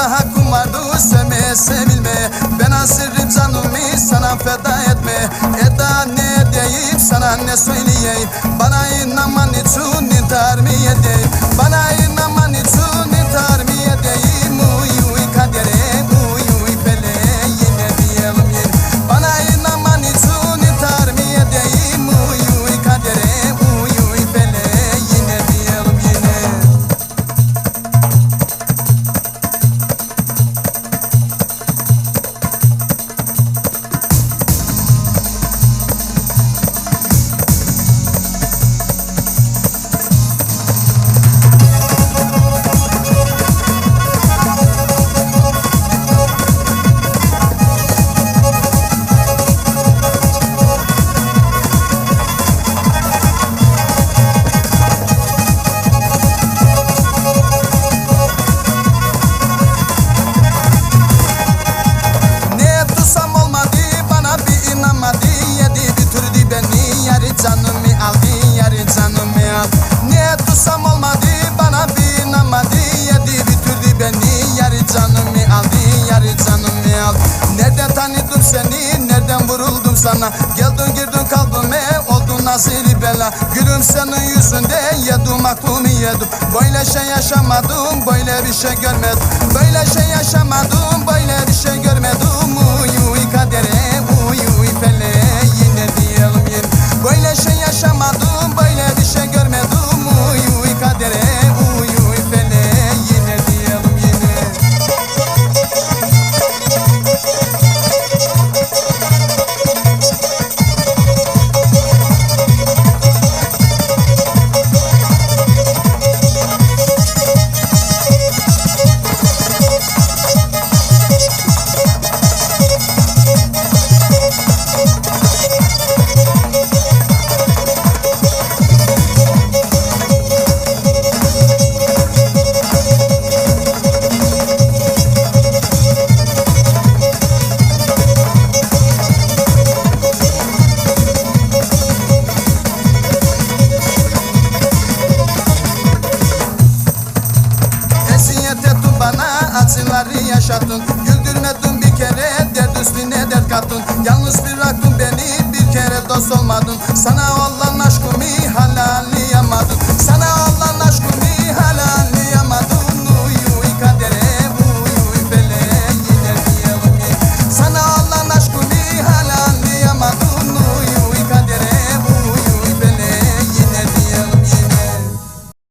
Senin daha kumardı sevmeye sevilmeye. Ben hasırım canımı sana feda etme Eda ne diyeyim sana ne söyleyeyim? Bana inanman için intihar mı edeyim? Bana inanman için Tutsam olmadı bana bir inanmadı Yedi bitirdi beni yarı canımı aldı yarı canımı aldı. Nereden tanıdım seni nereden vuruldum sana? Geldin girdin kalbime oldun nasıl bela? Gülüm senin yüzünde yedim aklımı yedim. Böyle şey yaşamadım böyle bir şey görmedim. Böyle şey yaşamadım dost olmadın. Sana olan aşkımı halalleyemedin Sana olan